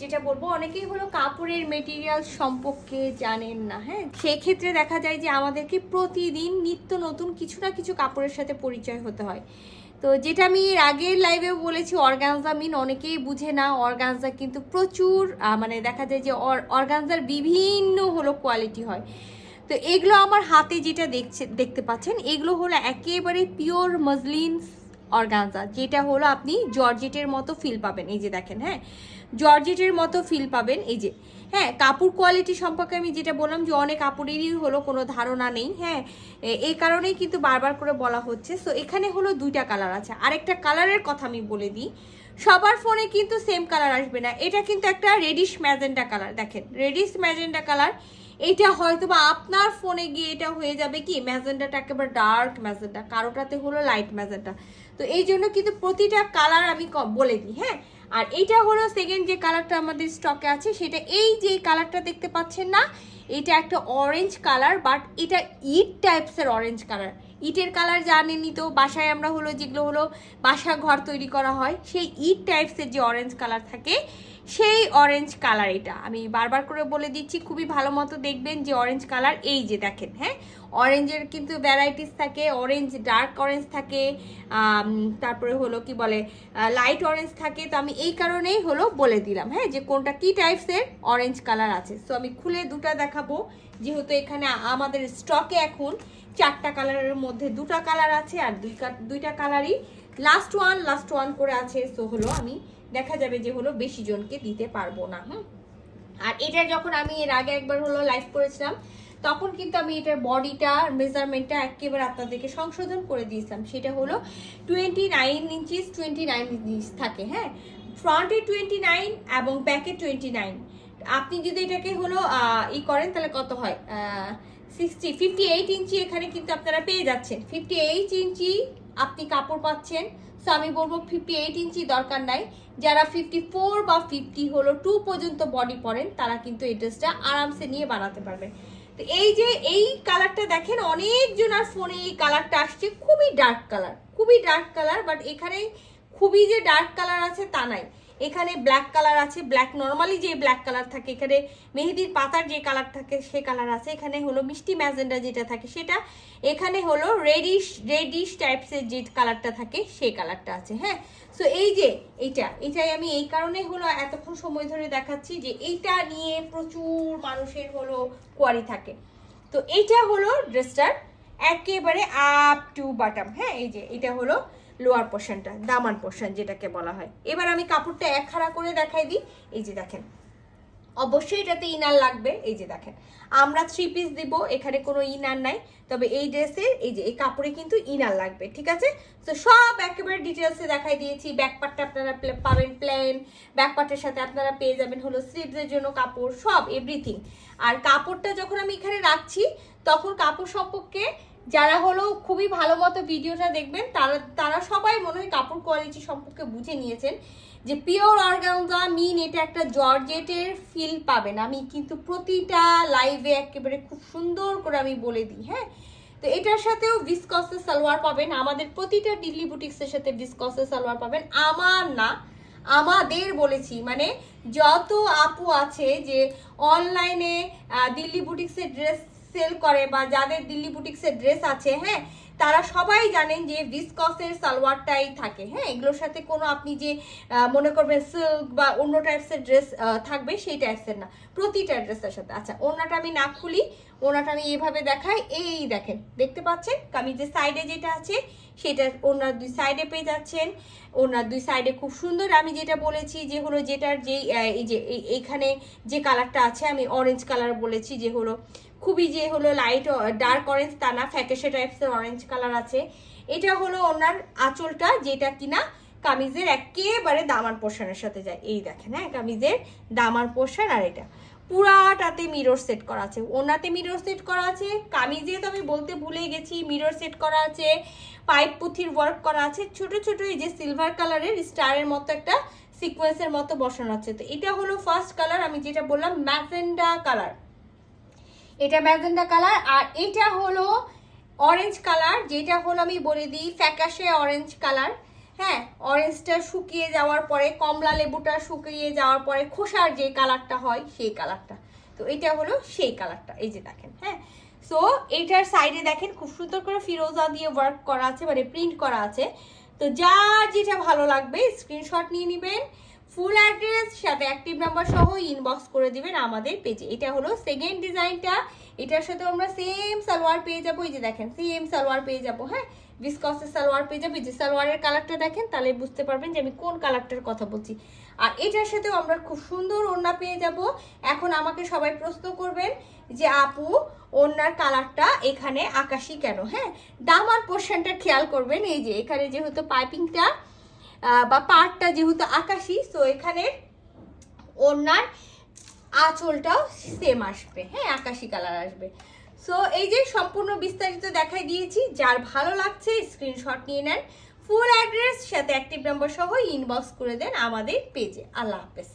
যেটা বলব, অনেকেই হলো কাপড়ের মেটেরিয়াল সম্পর্কে জানেন না হ্যাঁ? সেক্ষেত্রে দেখা যায় যে আমাদেরকে প্রতিদিন নিত্য নতুন কিছু না কিছু কাপড়ের সাথে পরিচয় হতে হয়। তো যেটা আমি এর আগের লাইভেও বলেছি অর্গানজা মিন অনেকেই বুঝে না অর্গানজা কিন্তু প্রচুর মানে দেখা যায় যে অর্গানজার বিভিন্ন হলো কোয়ালিটি হয়। তো এগুলো আমার হাতে যেটা দেখছে, দেখতে পাচ্ছেন, এগুলো হলো একেবারে পিওর মজলিন অর্গানজা যেটা হলো আপনি জর্জেটের মতো ফিল পাবেন। এই যে দেখেন হ্যাঁ? জর্জেটের মতো ফিল পাবেন, এই যে। হ্যাঁ কাপড় কোয়ালিটি সম্পর্কে আমি যেটা বললাম যে অনেক কাপড়েরই হলো কোনো ধারণা নেই হ্যাঁ? এই কারণেই কিন্তু বারবার করে বলা হচ্ছে। সো এখানে হলো দুইটা কালার আছে। আরেকটা কালারের কথা আমি বলে দিই, সবার ফোনে কিন্তু সেম কালার আসবে না। এটা কিন্তু একটা রেডিশ ম্যাজেন্ডা কালার দেখেন। রেডিশ ম্যাজেন্ডা কালার এটা হয়তো বা আপনার ফোনে গিয়ে এটা হয়ে যাবে কি? ম্যাজেন্ডাটা একেবারে ডার্ক ম্যাজেন্ডা কারোটাতে হলো লাইট ম্যাজেন্ডা তো এই জন্য কিন্তু প্রতিটা কালার আমি বলে দিই হ্যাঁ? আর এটা হলো সেকেন্ড যে কালারটা আমাদের স্টকে আছে, সেটা এই যে কালারটা দেখতে পাচ্ছেন না, এটা একটা অরেঞ্জ কালার বাট এটা ইট টাইপসের অরেঞ্জ কালার ইটের কালার জানেনই তো, বাসায় আমরা হলো যেগুলো হলো বাসা ঘর তৈরি করা হয়, সেই ইট টাইপসের যে অরেঞ্জ কালার থাকে সেই অরেঞ্জ কালার এটা। আমি বারবার করে বলে দিচ্ছি, খুবই ভালো মতো দেখবেন যে অরেঞ্জ কালার এই যে দেখেন হ্যাঁ? অরেঞ্জের কিন্তু ভ্যারাইটিস থাকে অরেঞ্জ ডার্ক অরেঞ্জ থাকে তারপরে হলো কি বলে লাইট অরেঞ্জ থাকে। তো আমি এই কারণেই হলো বলে দিলাম হ্যাঁ যে কোনটা কি টাইপসের অরেঞ্জ কালার আছে। সো আমি খুলে দুটা দেখাবো, যেহেতু এখানে আমাদের স্টকে এখন চারটা কালারের মধ্যে দুটা কালার আছে আর দুই দুইটা কালারই লাস্ট ওয়ান লাস্ট ওয়ান করে আছে সো হলো আমি, দেখা যাবে যে হলো বেশি জনকে দিতে পারব না, হুম? আর এটা যখন আমি এর আগে একবার হলো লাইভ করেছিলাম, তখন কিন্তু আমি এটার বডিটা মেজারমেন্টটা একেবারে আপনাদেরকে সংশোধন করে দিয়েছিলাম। সেটা হলো twenty nine inches twenty nine inches থাকে হ্যাঁ? ফ্রন্টে টোয়েন্টি নাইন এবং ব্যাকে টোয়েন্টি নাইন আপনি যদি এটাকে হলো ই করেন, তাহলে কত হয়? সিক্সটি ফিফটি এইট ইঞ্চি এখানে কিন্তু আপনারা পেয়ে যাচ্ছেন। ফিফটি এইট ইঞ্চি আপনি কাপড় পাচ্ছেন। সো আমি বলব ফিফটি এইট ইঞ্চি দরকার নাই। যারা ফিফটি ফোর বা ফিফটি হলো টু পর্যন্ত বডি পরেন, তারা কিন্তু এই ড্রেসটা আরামসে নিয়ে বানাতে পারবেন। তো এই যে এই কালারটা দেখেন, অনেকজন আর ফোনে এই কালারটা আসছে, খুবই ডার্ক কালার খুবই ডার্ক কালার বাট এখানে খুবই যে ডার্ক কালার আছে তা নাই। এখানে ব্ল্যাক কালার আছে ব্ল্যাক নর্মালি যে ব্ল্যাক কালার থাকে, এখানে মেহেদির পাতার যে কালার থাকে, সে কালার আছে। এখানে হলো মিষ্টি ম্যাজেন্ডা যেটা থাকে, সেটা এখানে হলো রেডিশ রেডিশ টাইপসের যে কালারটা থাকে, সেই কালারটা আছে হ্যাঁ? সো এই যে এইটা এটাই আমি এই কারণে হলো এতক্ষণ সময় ধরে দেখাচ্ছি যে এইটা নিয়ে প্রচুর মানুষের হলো কোয়ারি থাকে। তো এইটা হলো ড্রেসটার একেবারে আপ টু বাটাম হ্যাঁ? এই যে এটা হলো লোয়ার পোর্শনটা দামান পোর্শন যেটাকে বলা হয়। এবার আমি কাপড়টা এক খাড়া করে দেখাই দিই। এই যে দেখেন, অবশ্যই এটাতে ইনার লাগবে। এই যে দেখেন, আমরা থ্রি পিস দিব, এখানে কোনো ইনার নাই। তবে এই ড্রেসের এই যে এই কাপড়ে কিন্তু ইনার লাগবে, ঠিক আছে? তো সব একেবারে ডিটেলসে দেখাই দিয়েছি। ব্যাকপার্টটা আপনারা পাবেন প্লেন ব্যাকপার্টের সাথে আপনারা পেয়ে যাবেন হলো স্লিভসের জন্য কাপড়, সব এভরিথিং আর কাপড়টা যখন আমি এখানে রাখছি, তখন কাপড় সম্পর্কে যারা হলো খুবই ভালো মতো ভিডিওটা দেখবেন, তারা তারা সবাই মনে হয় কাপড় কোয়ালিটি সম্পর্কে বুঝে নিয়েছেন যে পিওর অর্গানজা মিন এটা একটা জর্জেটের ফিল পাবেন। আমি কিন্তু প্রতিটা লাইভে একেবারে খুব সুন্দর করে আমি বলে দিই হ্যাঁ? তো এটার সাথেও ভিসকসের সালোয়ার পাবেন। আমাদের প্রতিটা দিল্লি বুটিক্সের সাথে ভিসকসের সালোয়ার পাবেন। আমার না, আমাদের বলেছি মানে যত আপু আছে যে অনলাইনে দিল্লি বুটিক্সের ড্রেস সেল করে বা যাদের দিল্লি বুটিক্সের ড্রেস আছে হ্যাঁ তারা সবাই জানেন যে ভিসকসের সালোয়ারটাই থাকে হ্যাঁ এগুলোর সাথে কোনো আপনি যে মনে করবেন সিল্ক বা অন্য টাইপসের ড্রেস থাকবে সেই টাইপসের না। প্রতিটা ড্রেসের সাথে। আচ্ছা ওনাটা আমি না খুলি ওনাটা আমি এভাবে দেখাই, এই দেখেন, দেখতে পাচ্ছেন? কামিজের সাইডে যেটা আছে, সেটা ওনার দুই সাইডে পেয়ে যাচ্ছেন। ওনার দুই সাইডে খুব সুন্দর, আমি যেটা বলেছি যে হলো যেটার যেই এই যে, এই- এইখানে যে কালারটা আছে, আমি অরেঞ্জ কালার বলেছি যে হলো খুবই যে হলো লাইট ডার্ক অরেঞ্জ তা না, ফ্যাকেশে টাইপসের অরেঞ্জ কালার আছে। এটা হলো ওনার আঁচলটা যেটা কিনা কামিজের একেবারে দামার পোর্শনের সাথে যায়। এই দেখেন হ্যাঁ কামিজের দামার পোর্শন আর এটা। পুরাটাতে মিরর সেট করা আছে। ওনাতে মিরর সেট করা আছে, কামিজে তো আমি বলতে ভুলে গেছি মিরর সেট করা আছে, পাইপ পুঁথির ওয়ার্ক করা আছে। ছোট ছোট এই যে সিলভার কালারের স্টারের মতো একটা সিকোয়েন্সের মতো বসানো আছে। তো এটা হলো ফার্স্ট কালার আমি যেটা বললাম, ম্যাজেন্ডা কালার এটা ম্যাজেন্ডা কালার, আর এটা হলো অরেঞ্জ কালার, যেটা হলো আমি বলে দিই ফ্যাকাশে অরেঞ্জ কালার। হ্যাঁ অরেঞ্জটা শুকিয়ে যাওয়ার পরে, কমলা লেবুটা শুকিয়ে যাওয়ার পরে, খোসার যে কালারটা হয় সেই কালারটা। তো এটা হলো সেই কালারটা, এই যে দেখেন হ্যাঁ। সো এইটার সাইডে দেখেন, খুব সুন্দর করে ফিরোজা দিয়ে ওয়ার্ক করা আছে মানে প্রিন্ট করা আছে। তো যা যেটা ভালো লাগবে স্ক্রিনশট নিয়ে নেবেন। ফুল অ্যাড্রেস, সাথে অ্যাক্টিভ নাম্বার সহ ইনবক্স করে দিবেন আমাদের পেজে এটা হলো সেকেন্ড ডিজাইনটা এটার সাথে আমরা সেম সালোয়ার পেয়ে যাব। এই যে দেখেন সেম সালোয়ার পেয়ে যাব হ্যাঁ? বিসকসের সালোয়ার পেয়ে যাব। যে সালোয়ারের কালারটা দেখেন, তাহলে বুঝতে পারবেন যে আমি কোন কালারটার কথা বলছি। আর এটার সাথেও আমরা খুব সুন্দর ওড়না পেয়ে যাব। এখন আমাকে সবাই প্রশ্ন করবেন যে, আপু, ওড়নার কালারটা এখানে আকাশি কেন হ্যাঁ? দামার পোর্শনটা খেয়াল করবেন। এই যে এখানে যেহেতু পাইপিংটা বা পাটটা যেহেতু আকাশি সো এখানে ওনার আঁচলটাও সেম আসবে। হ্যাঁ আকাশি কালার আসবে। সো এই যে সম্পূর্ণ বিস্তারিত দেখাই দিয়েছি, যার ভালো লাগছে স্ক্রিনশট নিয়ে নেন। ফুল অ্যাড্রেস সাথে অ্যাক্টিভ নাম্বার সহ ইনবক্স করে দেন আমাদের পেজে আল্লাহ হাফেজ।